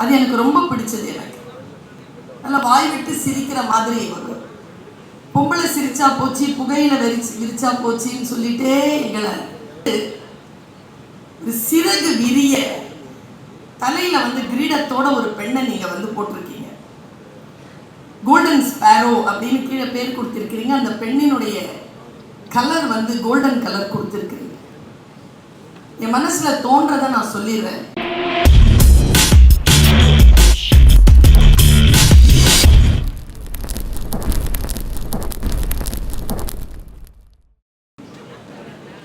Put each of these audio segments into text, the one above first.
அது எனக்கு ரொம்ப பிடிச்சது எனக்கு. நல்லா வாய் விட்டு சிரிக்கிற மாதிரி ஒரு பொம்பளை சிரிச்சா போச்சு புகையில வெறிச்சு விரிச்சா போச்சுன்னு சொல்லிட்டே எங்களை சிறகு விரிய தலையில வந்து கிரீடத்தோட ஒரு பெண்ணை நீங்க வந்து போட்டிருக்கீங்க. கோல்டன் ஸ்பேரோ அப்படின்னு கீழே பேர் கொடுத்துருக்கிறீங்க. அந்த பெண்ணினுடைய கலர் வந்து கோல்டன் கலர் கொடுத்துருக்கிறீங்க. என் மனசுல தோன்றதை நான் சொல்லிடுறேன்.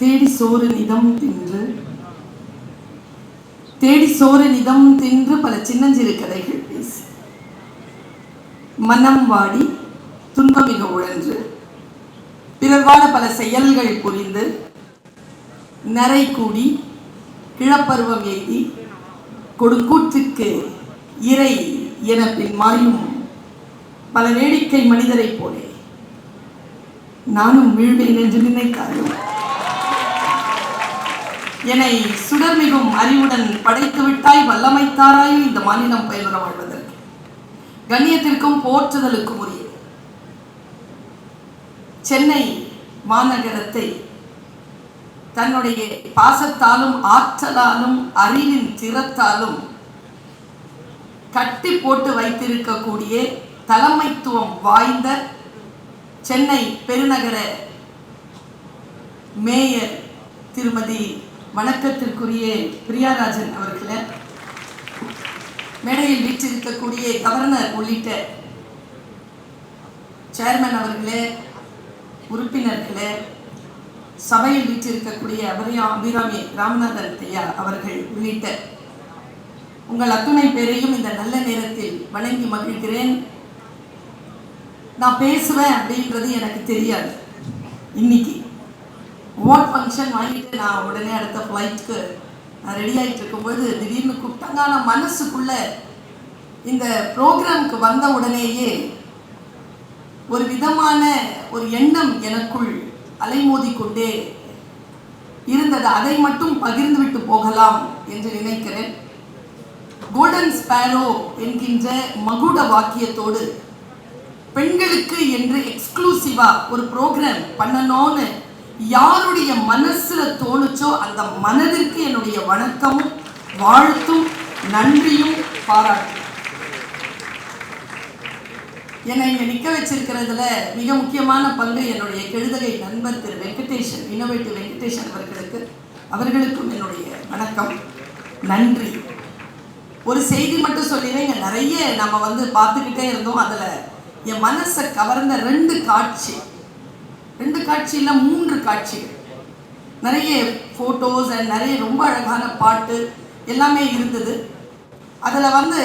தேடி சோறு நிதம் தின்று. தேடி சோறு நிதம் தின்று பல சின்னஞ்சிறு கதைகள் பேசி. மனம் வாடி துன்பமிக உழன்று. பிறர்வாட பல செயல்கள் புரிந்து. நரை கூடி கிழப்பருவம் எய்தி கொடுக்கூற்றுக்கு இறை என பின் மாயும் பல வேடிக்கை மனிதரைப் போலே. நானும் வீழ்வேன் என்று நினைத்தாலும் என்னை சுடர் மிகவும் அறிவுடன் படைத்து விட்டாய் வல்லமைத்தாராய் இந்த மாநிலம் பயிலுற வாழ்வதற்கு. கண்ணியத்திற்கும் போற்றுதலுக்கும் உரிய சென்னை மாநகரத்தை தன்னுடைய பாசத்தாலும் ஆற்றலாலும் அறிவின் திறத்தாலும் கட்டி போட்டு வைத்திருக்கக்கூடிய தலைமைத்துவம் வாய்ந்த சென்னை பெருநகர மேயர் திருமதி வணக்கத்திற்குரிய பிரியாராஜன் அவர்களை மேடையில் வீற்றிருக்கக்கூடிய கவர்னர் உள்ளிட்ட சேர்மன் அவர்களே உறுப்பினர்களே சபையில் வீற்றிருக்கக்கூடிய அபரியா அபிராமி ராமநாதன் ஐயா அவர்கள் உள்ளிட்ட உங்கள் அத்துணை பேரையும் இந்த நல்ல நேரத்தில் வணங்கி மகிழ்கிறேன். நான் பேசுவேன் அப்படின்றது எனக்கு தெரியாது. இன்னைக்கு ஓட் ஃபங்க்ஷன் வாங்கிட்டு நான் உடனே அடுத்த ஃப்ளைட்டுக்கு நான் ரெடி ஆகிட்டு இருக்கும்போது திடீர்னு கூப்பிட்டாங்க ஆனால் இந்த ப்ரோக்ராம்க்கு வந்த உடனேயே ஒரு விதமான ஒரு எண்ணம் எனக்குள் அலைமோதி கொண்டே இருந்தது. அதை மட்டும் பகிர்ந்து விட்டு போகலாம் என்று நினைக்கிறேன். கோல்டன் ஸ்பேரோ என்கின்ற மகுட வாக்கியத்தோடு பெண்களுக்கு என்று எக்ஸ்க்ளூசிவாக ஒரு ப்ரோக்ராம் பண்ணணும்னு யாருடைய மனசுல தோணுச்சோ அந்த மனதிற்கு என்னுடைய வணக்கமும் வாழ்த்தும் நன்றியும் பாராட்டும். என்னை இங்கே நிற்க வச்சிருக்கிறதுல மிக முக்கியமான பங்கு என்னுடைய கெழுதகை நண்பர் திரு வெங்கடேஷன் இன்னோவேட்டிவ் வெங்கடேஷன் அவர்களுக்கு. அவர்களுக்கும் என்னுடைய வணக்கம் நன்றி. ஒரு செய்தி மட்டும் சொல்லிடுறேன். இங்கே நிறைய நம்ம வந்து பார்த்துக்கிட்டே இருந்தோம். அதில் என் மனசை கவர்ந்த ரெண்டு காட்சி. ரெண்டு காட்சியில் மூன்று காட்சிகள். நிறைய ஃபோட்டோஸ் அண்ட் நிறைய ரொம்ப அழகான பாட்டு எல்லாமே இருந்தது. அதில் வந்து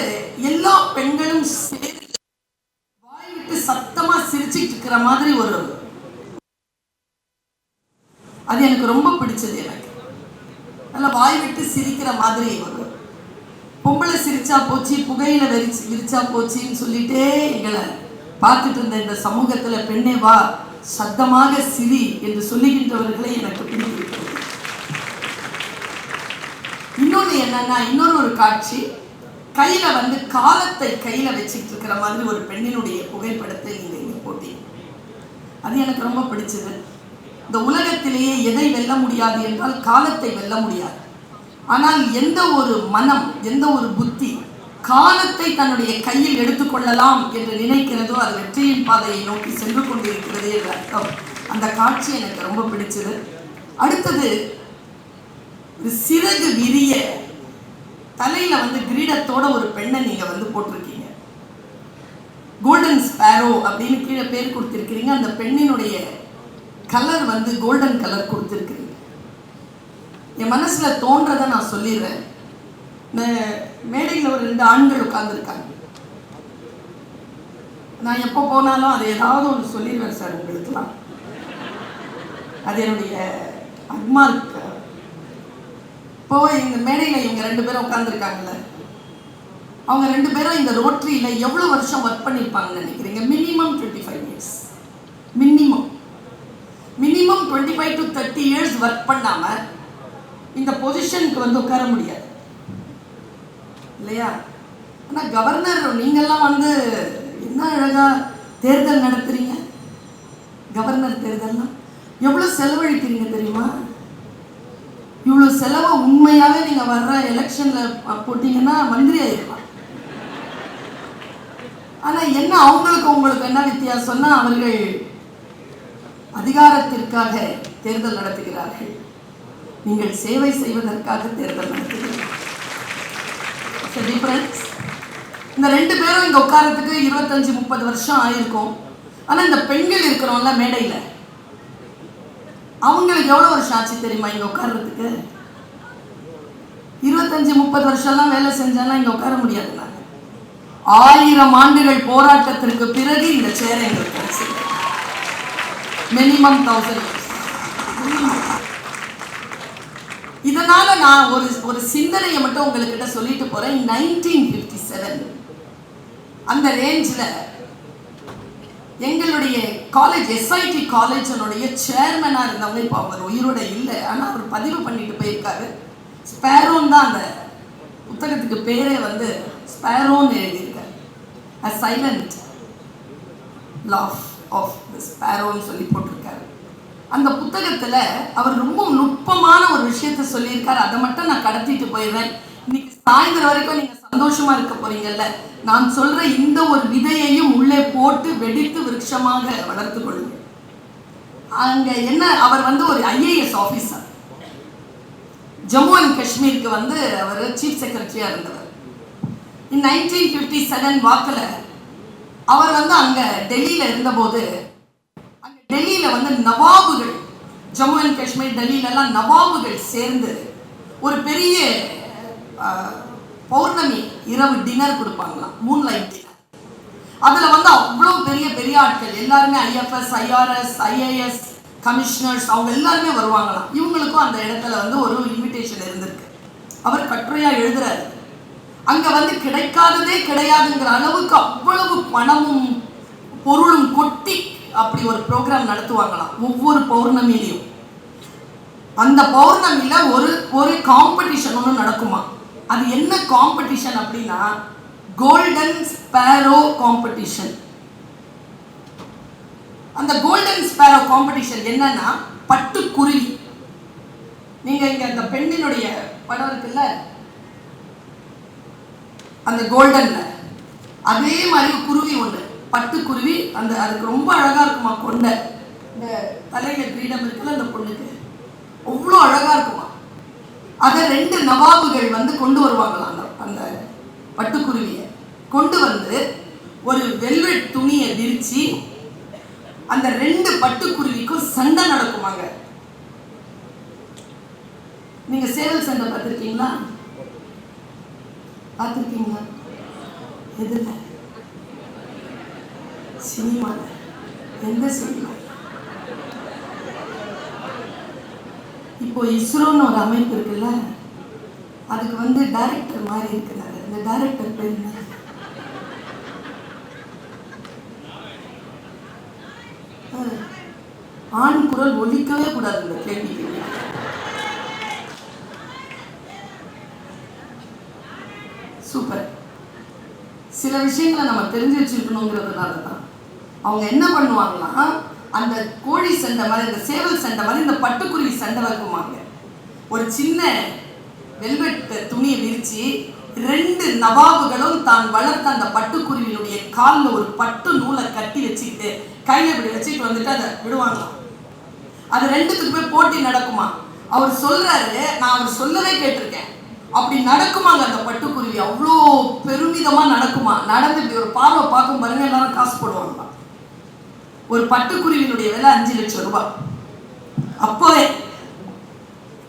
எல்லா பெண்களும் வாய் விட்டு சத்தமாக சிரிச்சிட்டு இருக்கிற மாதிரி ஒரு அது எனக்கு ரொம்ப பிடிச்சது எனக்கு. நல்லா வாய் விட்டு சிரிக்கிற மாதிரி ஒரு பொம்பளை சிரிச்சா போச்சு புகையில வெறிச்சு விரிச்சா போச்சுன்னு சொல்லிட்டே எங்களை பார்த்துட்டு இருந்த இந்த சமூகத்தில் பெண்ணே வா சத்தமாக சிரி என்று சொல்லுகின்றவர்களை எனக்கு பிடிக்கிறது இன்னொன்று என்னன்னா இன்னொரு ஒரு காட்சி கையில வந்து காலத்தை கையில வச்சுட்டு இருக்கிற மாதிரி ஒரு பெண்ணினுடைய புகைப்படத்தை நீங்க இங்க போட்டீங்க. அது எனக்கு ரொம்ப பிடிச்சது. இந்த உலகத்திலேயே எதை வெல்ல முடியாது என்றால் காலத்தை வெல்ல முடியாது. ஆனால் எந்த ஒரு மனம் எந்த ஒரு புத்தி காலத்தை தன்னுடைய கையில் எடுத்துக்கொள்ளலாம் என்று நினைக்கிறதோ அது வெற்றியின் பாதையை நோக்கி சென்று கொண்டிருக்கிறது என்ற அர்த்தம். அந்த காட்சி எனக்கு ரொம்ப பிடிச்சது. அடுத்தது சிறகு விரிய தலையில வந்து கிரீடத்தோட ஒரு பெண்ணை நீங்க வந்து போட்டிருக்கீங்க. கோல்டன் ஸ்பேரோ அப்படின்னு கீழே பேர் கொடுத்திருக்கிறீங்க. அந்த பெண்ணினுடைய கலர் வந்து கோல்டன் கலர் கொடுத்திருக்கிறீங்க. என் மனசுல தோன்றதை நான் சொல்லிடுறேன். மேடையில் ஒரு ரெண்டு ஆண்கள் உட்கார்ந்துருக்காங்க. நான் எப்போ போனாலும் அது ஏதாவது ஒன்று சொல்லிடுவேன் சார் உங்களுக்குலாம் அது என்னுடைய அக்மார்க் இப்போ இந்த மேடையில் இவங்க ரெண்டு பேரும் உட்காந்துருக்காங்கல்ல அவங்க ரெண்டு பேரும் இந்த ரோட்டரியில் எவ்வளோ வருஷம் ஒர்க் பண்ணியிருப்பாங்கன்னு நினைக்கிறீங்க? Minimum twenty five years minimum minimum twenty five to thirty years work பண்ணாமல் இந்த பொசிஷனுக்கு வந்து உட்கார முடியாது. இல்லையா? ஆனால் கவர்னர் நீங்கள்லாம் வந்து என்ன அழகாக தேர்தல் நடத்துகிறீங்க கவர்னர் தேர்தல்லாம் எவ்வளோ செலவழிக்கிறீங்க தெரியுமா? இவ்வளோ செலவை உண்மையாகவே நீங்கள் வர்ற எலெக்ஷனில் போட்டிங்கன்னா மந்திரி ஆயிருக்கலாம் ஆனால் என்ன அவங்களுக்கு உங்களுக்கு என்ன வித்தியாசம்னா அவர்கள் அதிகாரத்திற்காக தேர்தல் நடத்துகிறார்கள். நீங்கள் சேவை செய்வதற்காக தேர்தல் நடத்துகிறீர்கள். சரி ஃப்ரெண்ட்ஸ் இந்த ரெண்டு பேரும் இங்க உட்காரத்துக்கு இருபத்தஞ்சி முப்பது வருஷம் ஆயிருக்கும். ஆனா இந்த பெண்கள் இருக்கிறோம்ல மேடையில அவங்களுக்கு எவ்வளவு வருஷம் ஆச்சு தெரியுமா இங்க உட்கார்றதுக்கு? இருபத்தஞ்சி முப்பது வருஷம்லாம் வேலை செஞ்சாலாம் இங்க உட்கார முடியாது நாங்கள் ஆயிரம் ஆண்டுகள் போராட்டத்திற்கு பிறகு இந்த சேரை எங்களுக்கு மினிமம் தௌசண்ட் இதனால நான் ஒரு ஒரு சிந்தனையை மட்டும் உங்ககிட்ட சொல்லிட்டு போறேன். நைன்டீன் ஃபிஃப்டி செவன் அந்த ரேஞ்சில் எங்களுடைய காலேஜ் எஸ்ஐடி காலேஜனுடைய சேர்மனாக இருந்தவங்க இப்போ அவர் உயிரோட இல்லை. ஆனால் அவர் பதிவு பண்ணிட்டு போயிருக்காரு. ஸ்பேரோன் தான் அந்த புத்தகத்துக்கு பேரே வந்து ஸ்பேரோன்னு எழுதியிருக்காரு. A silent laugh of the ஸ்பேரோன்னு சொல்லி போட்டிருக்காரு. அந்த புத்தகத்தில் அவர் ரொம்ப விஷயத்த சொல்லியிருக்காரு அதை மட்டும் நான் கடத்திட்டு போயிடுறேன். இன்னைக்கு சாயந்தரம் வரைக்கும் நீங்க சந்தோஷமா இருக்க போறீங்கல்ல? நான் சொல்ற இந்த ஒரு விதையையும் உள்ளே போட்டு வெடித்து விருட்சமாக வளர்த்து கொள்ளுங்க. அங்க என்ன அவர் வந்து ஒரு ஐஏஎஸ் ஆஃபீஸர் ஜம்மு அண்ட் காஷ்மீருக்கு வந்து அவர் சீஃப் செக்ரட்டரியா இருந்தவர். இன் நைன்டீன் ஃபிஃப்டி செவன் வாக்கில் அவர் வந்து அங்க டெல்லியில இருந்தபோது அங்க டெல்லியில வந்து நவாபுகள் ஜம்மு அண்ட் காஷ்மீர் டெல்லியில எல்லாம் நவாபுகள் சேர்ந்து ஒரு பெரிய பௌர்ணமி இரவு டின்னர் கொடுப்பாங்களாம். மூன் லைட் டின்னர் அதுல வந்து அவ்வளவு பெரிய பெரிய ஆட்கள். எல்லாருமே ஐஎஃப்எஸ் ஐஆர்எஸ் ஐஏஎஸ் கமிஷனர்ஸ் அவங்க எல்லாருமே வருவாங்களாம். இவங்களுக்கும் அந்த இடத்துல வந்து ஒரு இன்விடேஷன் இருந்திருக்கு. அவர் கட்டுரையா எழுதுறாரு. அங்க வந்து கிடைக்காததே கிடையாதுங்கிற அளவுக்கு அவ்வளவு பணமும் பொருளும் கொட்டி அப்படி ஒரு ப்ரோக்ராம் நடத்துவாங்களாம். ஒவ்வொரு பௌர்ணமிலையும் அந்த பௌர்ணமியில ஒரு ஒரு காம்படிஷன் ஒன்று நடக்குமா அது என்ன காம்படிஷன் அப்படின்னா கோல்டன் ஸ்பேரோ காம்படிஷன் அந்த கோல்டன் ஸ்பேரோ காம்படிஷன் என்னன்னா பட்டுக்குருவி. நீங்க இங்க அந்த பெண்ணினுடைய படம் இருக்குல்ல? அந்த கோல்டன்ல அதே மாதிரி ஒரு குருவி ஒன்று பட்டுக்குருவி அந்த அதுக்கு ரொம்ப அழகா இருக்குமா கொண்டை? இந்த தலையில கிரீடம் இருக்குல்ல அந்த பொண்ணுக்கு? அவ்வளோ அழகா இருக்குமா? அதை ரெண்டு நவாபுகள் வந்து கொண்டு வருவாங்களாம் அந்த அந்த பட்டுக்குருவியை கொண்டு வந்து ஒரு வெல்வெட் துணியை விரிச்சு அந்த ரெண்டு பட்டுக்குருவிக்கும் சண்டை நடக்குமாங்க. நீங்க சேவல் சண்டை பார்த்துருக்கீங்களா? பார்த்துருக்கீங்களா? எதுல சினிமாவில் எந்த சினிமா இப்போ இஸ்ரோன்னு ஒரு அமைப்பு இருக்குல்ல அதுக்கு வந்து டைரக்டர் மாதிரி இருக்கிறாரு. இந்த டைரக்டர் பேர் என்ன? ஆண் குரல் ஒழிக்கவே கூடாது இந்த கேள்விக்கு. சூப்பர். சில விஷயங்களை நம்ம தெரிஞ்சு வச்சிருக்கணுங்கிறதுனால தான். அவங்க என்ன பண்ணுவாங்கன்னா அந்த கோழி சண்டை மாதிரி இந்த சேவல் சண்டை மாதிரி இந்த பட்டுக்குருவி சண்டை வைக்குமாங்க ஒரு சின்ன வெல்வெட் துணியை விரிச்சு ரெண்டு நவாபுகளும் தான் வளர்த்த அந்த பட்டுக்குருவியினுடைய காலில் ஒரு பட்டு நூலை கட்டி வச்சுக்கிட்டு கையில் இப்படி வச்சுட்டு வந்துட்டு அதை விடுவாங்களாம். அது ரெண்டுத்துக்குமே போட்டி நடக்குமா? அவர் சொல்றாரு நான் அவர் சொல்லவே கேட்டிருக்கேன். அப்படி நடக்குமாங்க அந்த பட்டுக்குருவி. அவ்வளோ பெருமிதமா நடக்குமா? நடந்து இப்படி ஒரு பார்வை பார்க்கும் பாருங்க எல்லாரும் காசு போடுவாங்களா ஒரு பட்டுக்குருவியினுடைய விலை அஞ்சு லட்சம் ரூபாய். அப்போவே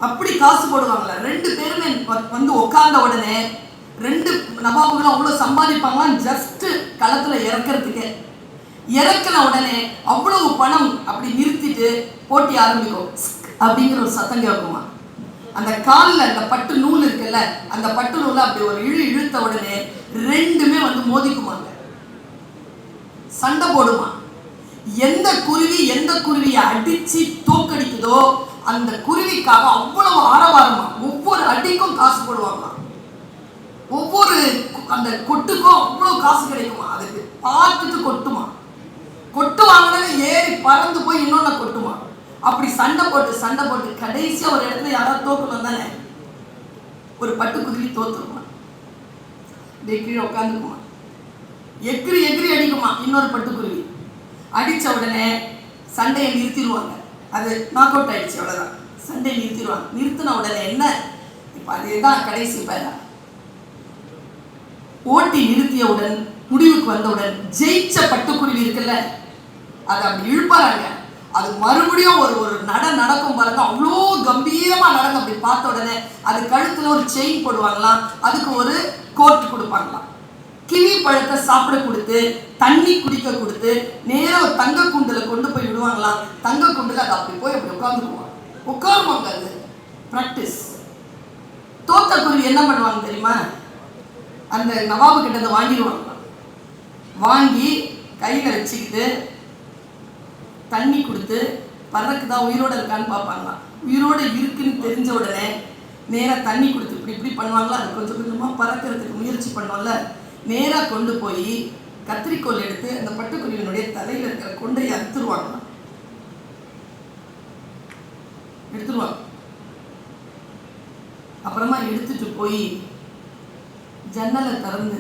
அப்படி காசு போடுவாங்களா ரெண்டு பேருமே வந்து உட்கார்ந்த உடனே ரெண்டு நவாபுகளும் அவ்வளோ சம்பாதிப்பாங்களாம் ஜஸ்ட் களத்தில் இறக்கிறதுக்கு. இறக்குன உடனே அவ்வளவு பணம் அப்படி நிறுத்திட்டு போட்டி ஆரம்பிக்கும். அப்படிங்கிற ஒரு சத்தம் கேட்குமா? அந்த காலில் அந்த பட்டு நூல் இருக்குல்ல அந்த பட்டு நூலை அப்படி ஒரு இழு இழுத்த உடனே ரெண்டுமே வந்து மோதிக்குமாங்க சண்டை போடுமா? எந்த குருவி எந்த குருவியை அடிச்சு தோக்கடிக்குதோ அந்த குருவிக்காக அவ்வளவு ஆரவாரமா ஒவ்வொரு அடிக்கும் காசு போடுவாங்களாம் ஒவ்வொரு அந்த கொட்டுக்கும் அவ்வளோ காசு கிடைக்குமா? அதுக்கு பார்த்துட்டு கொட்டுமா? கொட்டு வாங்கினது ஏறி பறந்து போய் இன்னொன்று கொட்டுமா? அப்படி சண்டை போட்டு சண்டை போட்டு கடைசியாக ஒரு இடத்துல யாராவது தோக்கணும் தானே ஒரு பட்டுக்குருவி தோத்துருமா? அப்படியே கீழே உட்காந்துக்குமா எக்கிரி எகிரி அடிக்குமா? இன்னொரு பட்டுக்குருவி. அடித்த உடனே சண்டையை நிறுத்திடுவாங்க. அது நாக் அவுட் ஆயிடுச்சு அவ்வளோதான் சண்டே நிறுத்திடுவாங்க. நிறுத்தின உடனே என்ன? இப்போ அதுதான் கடைசி பேரா ஓட்டி நிறுத்தியவுடன் முடிவுக்கு வந்தவுடன் ஜெயிச்ச பட்டுக்குருவி இருக்குல்ல அதை அப்படி இழுப்பாங்க. அது மறுபடியும் ஒரு ஒரு நட நடக்கும் பாருங்க. அவ்வளோ கம்பீரமா நடக்கும். அப்படி பார்த்த உடனே அது கழுத்தில் ஒரு செயின் போடுவாங்களாம். அதுக்கு ஒரு கோட் கொடுப்பாங்களாம். கிளி பழத்தை சாப்பிட கொடுத்து தண்ணி குடிக்க கொடுத்து நேரம் ஒரு தங்க குண்டுல கொண்டு போய் விடுவாங்களாம் தங்க குண்டுல அது அப்படி போய் அப்படி உட்காந்துக்குவாங்க உட்காருவாங்க அது. ப்ராக்டிஸ் தோத்தக்குருவி என்ன பண்ணுவாங்க தெரியுமா? அந்த நவாபு கிட்ட அதை வாங்கிடுவாங்க. வாங்கி கையில் வச்சுக்கிட்டு தண்ணி கொடுத்து பறக்குதா? உயிரோட இருக்கான்னு பார்ப்பாங்களாம் உயிரோட இருக்குன்னு தெரிஞ்ச உடனே நேராக தண்ணி கொடுத்து இப்படி இப்படி பண்ணுவாங்களா? அது கொஞ்சம் கொஞ்சமாக பறக்கிறதுக்கு முயற்சி பண்ணுவோம்ல. நேராக கொண்டு போய் கத்திரிக்கோல் எடுத்து அந்த பட்டுக்குருவியினுடைய தலையில் இருக்கிற கொண்டையை அறுத்துருவாங்க எடுத்துருவாங்க. அப்புறமா எடுத்துட்டு போய் ஜன்னலை திறந்து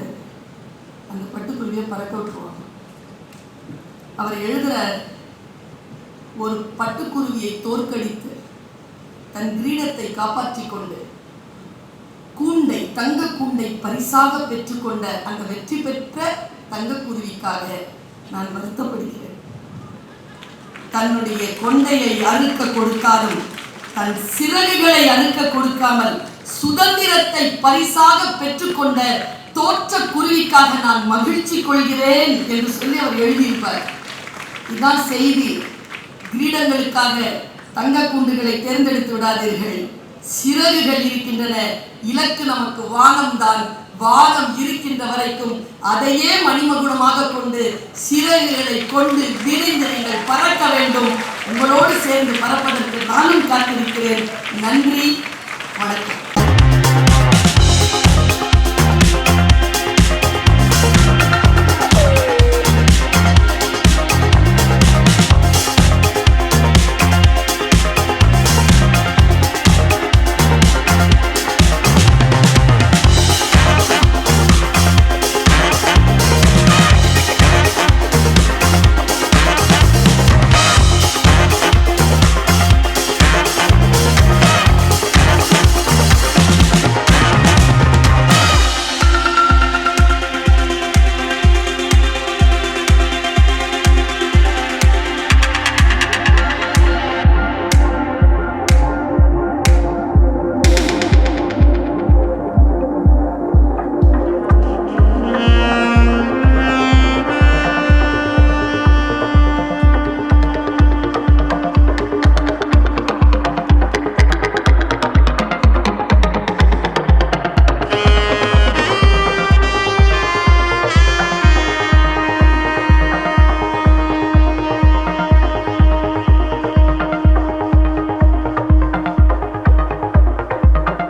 அந்த பட்டுக்குருவியை பறக்க விட்டுருவாங்க. அவர் எழுதுற ஒரு பட்டுக்குருவியை தோற்கடித்து தன் கிரீடத்தை காப்பாற்றிக் கொண்டு தங்க கூண்டை பரிசாக பெற்றுக்கொண்ட அந்த வெற்றி பெற்ற தங்கக்குருவிக்காக நான் வருத்தப்படுகிறேன். தன்னுடைய கொண்டையை அறுக்க கொடுத்தாலும் தன் சிறகுகளை அறுக்க கொடுக்காமல் சுதந்திரத்தை பரிசாக பெற்றுக்கொண்ட தோற்ற குருவிக்காக நான் மகிழ்ச்சி கொள்கிறேன் என்று சொல்லி அவர் எழுதியிருப்பார். இதுதான் செய்தி. கிரீடங்களுக்காக தங்க கூண்டுகளை தேர்ந்தெடுத்து விடாதீர்கள். சிறகுகள் இருக்கின்றன. இலக்கு நமக்கு வானம்தான் வானம் இருக்கின்ற வரைக்கும் அதையே மணிமகுடமாக கொண்டு சிறகுகளை கொண்டு விரிந்து நீங்கள் பறக்க வேண்டும். உங்களோடு சேர்ந்து பறப்பதற்கு நானும் காத்திருக்கிறேன். நன்றி. வணக்கம்.